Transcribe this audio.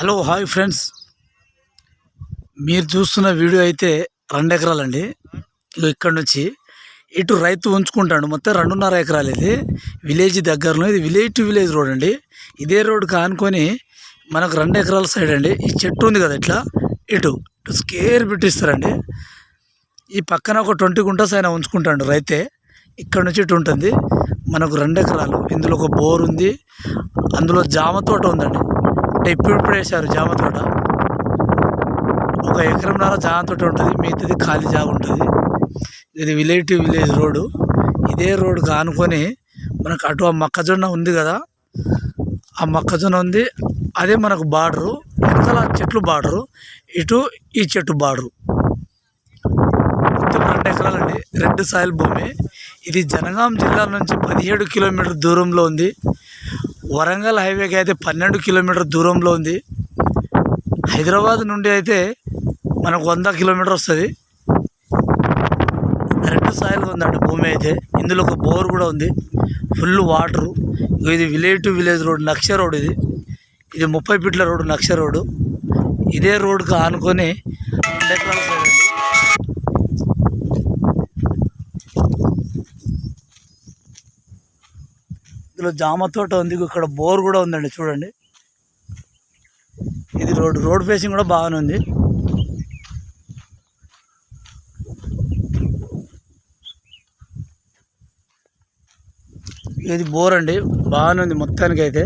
Hello hi friends. మీరు చూస్తున్న video అయితే రెండు ఎకరాలండి. ఇగో ఇక్కడ నుంచి ఇటు రైతు ఉంచుకుంటాడు. మొత్తం రెండున్నర ఎకరాలు ఇది. విలేజ్ దగ్గరలో ఇది విలేజ్ టు విలేజ్ రోడ్ అండి. ఇదే రోడ్ కానుకొని మనకు రెండు ఎకరాల సైడ్ అండి. ఈ చెట్టు ఉంది కదా ఇట్లా ఇటు. ఇటు స్కేర్ పెట్టిస్తారండి. ఈ పక్కన ఒక ట్వంటీ గుంటస్ ఆయన ఉంచుకుంటాడు రైతే. ఇక్కడ నుంచి ఇటు ఉంటుంది. మనకు రెండు ఎకరాలు. ఇందులో ఒక బోర్ ఉంది. అందులో జామ తోట ఉందండి. అంటే ఇప్పుడు ఇప్పుడు వేశారు జామ తోట. ఒక ఎకరంన్నర జామ తోట ఉంటుంది మిగతాది ఖాళీ జాగ ఉంటుంది. ఇది విలేజ్ టు విలేజ్ రోడ్డు. ఇదే రోడ్డు కానుకొని మనకు అటు ఆ మొక్కజొన్న ఉంది కదా ఆ మొక్కజొన్న ఉంది అదే మనకు బార్డరు. వెనకాల చెట్లు బార్డరు ఇటు ఈ చెట్టు బార్డరు. మొత్తం రెండు ఎకరాలండి రెడ్ సాయిల్ భూమి. ఇది జనగాం జిల్లా నుంచి పదిహేడు కిలోమీటర్ల దూరంలో ఉంది. వరంగల్ హైవేకి అయితే పన్నెండు కిలోమీటర్ దూరంలో ఉంది. హైదరాబాద్ నుండి అయితే మనకు వంద కిలోమీటర్ వస్తుంది. రెండు సాయిల్ ఉందండి భూమి అయితే. ఇందులో ఒక బోర్ కూడా ఉంది. ఫుల్ వాటరు ఇది విలేజ్ టు విలేజ్ రోడ్ నక్ష రోడ్ ఇది. ఇది ముప్పై ఫీట్ల రోడ్డు నక్ష రోడ్డు ఇదే రోడ్డుకి ఆనుకొని రెండు ఎకరాల సైడ్ అండి ఇందులో జామ తోట ఉంది. ఇక్కడ బోర్ కూడా ఉందండి చూడండి. ఇది రోడ్ రోడ్ ఫేసింగ్ కూడా బాగానే ఉంది. ఇది బోర్ అండి బాగానే ఉంది మొత్తానికి అయితే